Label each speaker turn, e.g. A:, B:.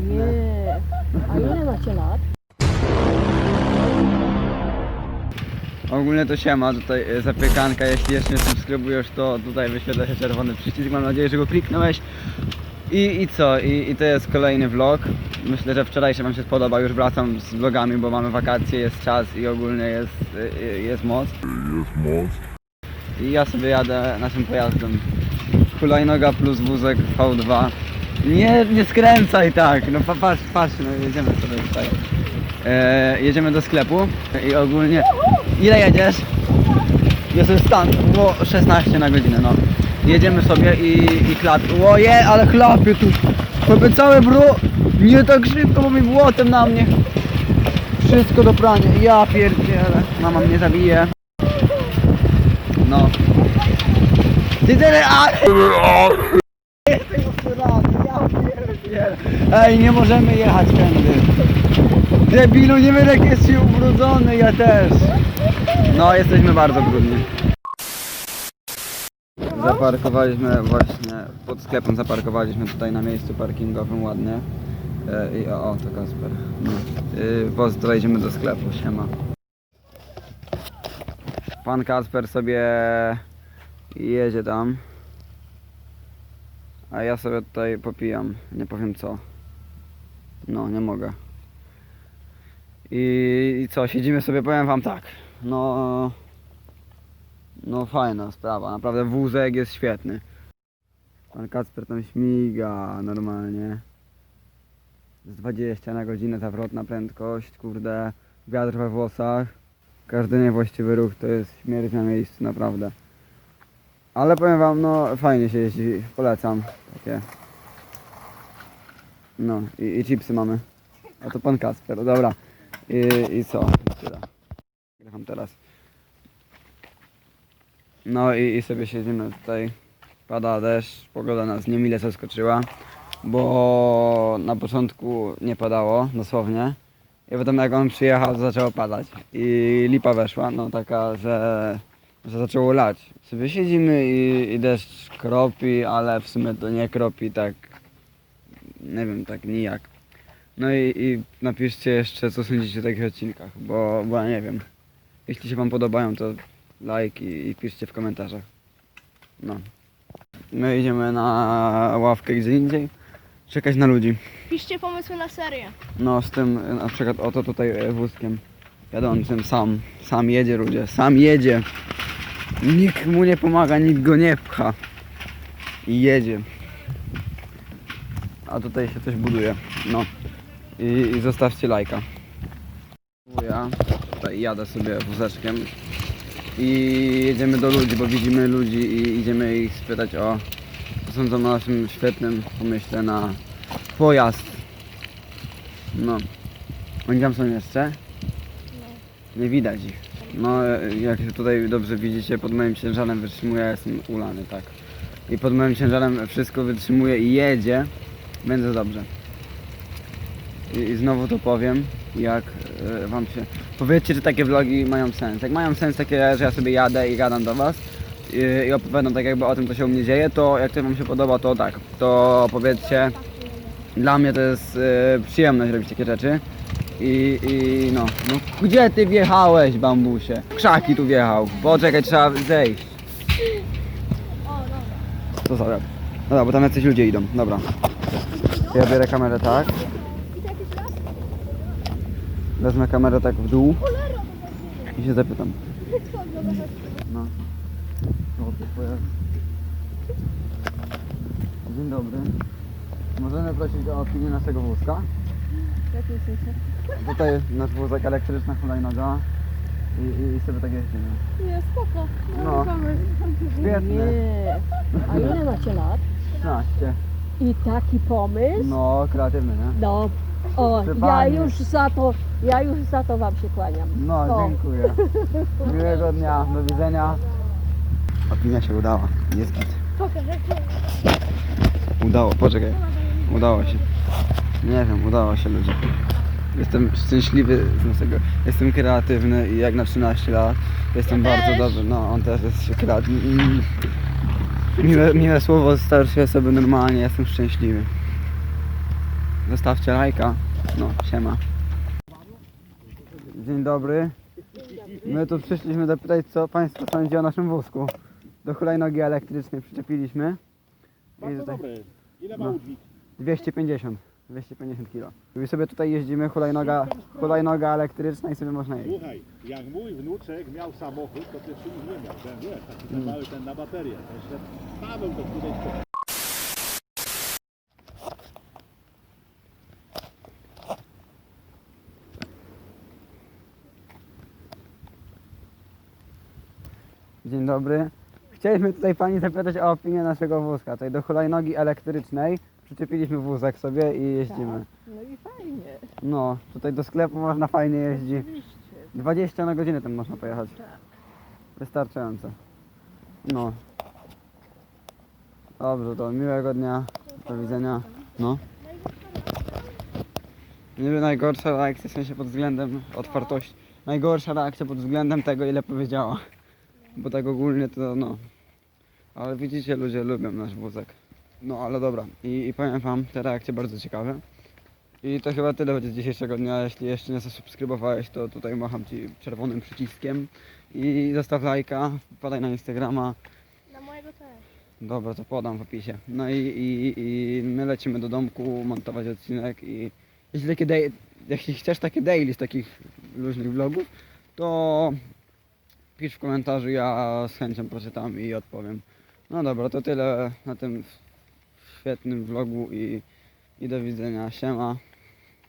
A: Nie. A ile macie lat?
B: Ogólnie to siema, tutaj e, zapiekanka, jeśli jeszcze nie subskrybujesz to tutaj wyświetla się czerwony przycisk, mam nadzieję, że go kliknąłeś. I, i co? I, I to jest kolejny vlog. Myślę, że wczorajszy wam się spodoba, już wracam z vlogami, bo mamy wakacje, jest czas i ogólnie jest, e, e, jest moc. I ja sobie jadę naszym pojazdem. Hulajnoga plus wózek V2. Nie, nie skręcaj tak, no pa, patrz, patrz, no jedziemy sobie tutaj. E, jedziemy do sklepu i ogólnie... Ile jedziesz? Jest stan, było 16 na godzinę, no. Jedziemy sobie i, i klap. Oje, ale chlapie tu. Sobie całe bro... Nie tak szybko, bo mi błotem na mnie. Wszystko do prania. Ja pierdzielę. Mama mnie zabije. No. Ty tyle... A! Pierdzielę. Ej, nie możemy jechać tędy. Debilu, nie wiem jak jest się ubrudzony, ja też. No, jesteśmy bardzo brudni. Zaparkowaliśmy właśnie pod sklepem, zaparkowaliśmy tutaj na miejscu parkingowym ładnie. E, I o, o, to Kasper. No. Y, Pozdro, idziemy do sklepu, siema. Pan Kasper sobie jedzie tam. A ja sobie tutaj popijam, nie powiem co. No, nie mogę. I, I co, siedzimy sobie, powiem wam tak. No. No fajna sprawa, naprawdę wózek jest świetny. Pan Kacper tam śmiga normalnie. Z 20 na godzinę zawrotna prędkość, kurde, wiatr we włosach. Każdy niewłaściwy ruch to jest śmierć na miejscu, naprawdę. Ale powiem wam, no fajnie się jeździ, polecam takie. No i, i chipsy mamy. A to pan Kasper, dobra. I, i co? Tyle. Teraz. No i, i sobie siedzimy tutaj. Pada deszcz, pogoda nas niemile zaskoczyła, bo na początku nie padało, dosłownie. I potem jak on przyjechał, zaczęło padać. I lipa weszła, no taka, że, że zaczęło lać. Sobie siedzimy i, i deszcz kropi, ale w sumie to nie kropi tak, nie wiem, tak nijak. No i, i napiszcie jeszcze, co sądzicie o takich odcinkach, bo, bo ja nie wiem. Jeśli się Wam podobają, to like i, i piszcie w komentarzach. No. My idziemy na ławkę gdzie indziej, czekać na ludzi.
C: Piszcie pomysły na serię.
B: No z tym e, na przykład oto tutaj e, wózkiem jadącym sam. Sam jedzie ludzie, sam jedzie. Nikt mu nie pomaga, nikt go nie pcha. I jedzie. A tutaj się coś buduje. No. I, i zostawcie lajka. Ja tutaj jadę sobie wózeczkiem i jedziemy do ludzi, bo widzimy ludzi i idziemy ich spytać o co sądzą o naszym świetnym pomyśle na pojazd. No. Oni tam są jeszcze? Nie widać ich. No, e, jak tutaj dobrze widzicie, pod moim ciężarem wytrzymuje, ja jestem ulany, tak. I pod moim ciężarem wszystko wytrzymuje i jedzie, będzie dobrze. I, i znowu to powiem, jak e, wam się... Powiedzcie, czy takie vlogi mają sens. Jak mają sens takie, że ja sobie jadę i gadam do was i, i opowiadam tak jakby o tym, co się u mnie dzieje, to jak to wam się podoba, to tak, to powiedzcie, dla mnie to jest e, przyjemność robić takie rzeczy. I, I no, no, gdzie ty wjechałeś, bambusie? Krzaki tu wjechał. Poczekaj, trzeba zejść. Co za rep? Dobra, bo tam jacyś ludzie idą. Dobra. Ja biorę kamerę tak. Wezmę kamerę tak w dół. I się zapytam. No. Dzień dobry. Możemy prosić o opinię naszego wózka?
A: Sensie?
B: Tutaj nasz wózek elektryczna hulajnoga i, i, i sobie tak jeździmy.
C: Nie, spoko.
B: No. Świetne.
A: Nie. A ile macie lat?
B: 16.
A: I taki pomysł?
B: No, kreatywny, nie?
A: No. O, ja już za to, ja już za to wam się kłaniam.
B: No,
A: O.
B: dziękuję. Miłego dnia, do widzenia. Opinia się udała, jest git.
C: Pokaż, jak to
B: Udało, poczekaj. Udało się. Nie wiem, udało się ludzie. Jestem szczęśliwy z tego. Jestem kreatywny i jak na 13 lat jestem
C: Ja
B: bardzo
C: też.
B: dobry. No, on też jest kreatywny. Mm. Miłe, miłe słowo z starszej osoby normalnie, jestem szczęśliwy. zostawcie lajka. No, siema. Dzień dobry. My tu przyszliśmy zapytać, co Państwo sądzi o naszym wózku. Do hulajnogi elektrycznej przyczepiliśmy. I
D: Bardzo
B: tutaj
D: dobre. Ile ma
B: No.
D: udźwig?
B: 250. 250 kg. I sobie tutaj jeździmy, hulajnoga, hulajnoga elektryczna i sobie można jeździć.
D: Słuchaj, jak mój wnuczek miał samochód, to pierwszy już nie miał. Ten wiesz, taki ten
B: Mm.
D: mały ten na baterię. Jeszcze Paweł to tutaj.
B: Dzień dobry. Chcieliśmy tutaj Pani zapytać o opinię naszego wózka. Tutaj do hulajnogi elektrycznej przyczepiliśmy wózek sobie i jeździmy.
A: No i fajnie.
B: No, tutaj do sklepu można fajnie jeździć.
A: Oczywiście.
B: 20 na godzinę tam można pojechać.
A: Tak.
B: Wystarczająco. No. Dobrze, to miłego dnia. Do widzenia. No. Niby najgorsza reakcja, w sensie pod względem otwartości. Najgorsza reakcja pod względem tego, ile powiedziała. Bo tak ogólnie to no. Ale widzicie, ludzie lubią nasz wózek. No ale dobra. I, i powiem wam, te reakcje bardzo ciekawe. I to chyba tyle będzie z dzisiejszego dnia. Jeśli jeszcze nie zasubskrybowałeś, to tutaj macham Ci czerwonym przyciskiem. I zostaw lajka, podaj na Instagrama.
C: Na mojego też.
B: Dobra, to podam w opisie. No i, i, i my lecimy do domku montować odcinek i jeśli, takie jeśli chcesz takie daily z takich luźnych vlogów, to pisz w komentarzu, ja z chęcią przeczytam i odpowiem. No dobra, to tyle na tym świetnym vlogu i, i do widzenia. Siema.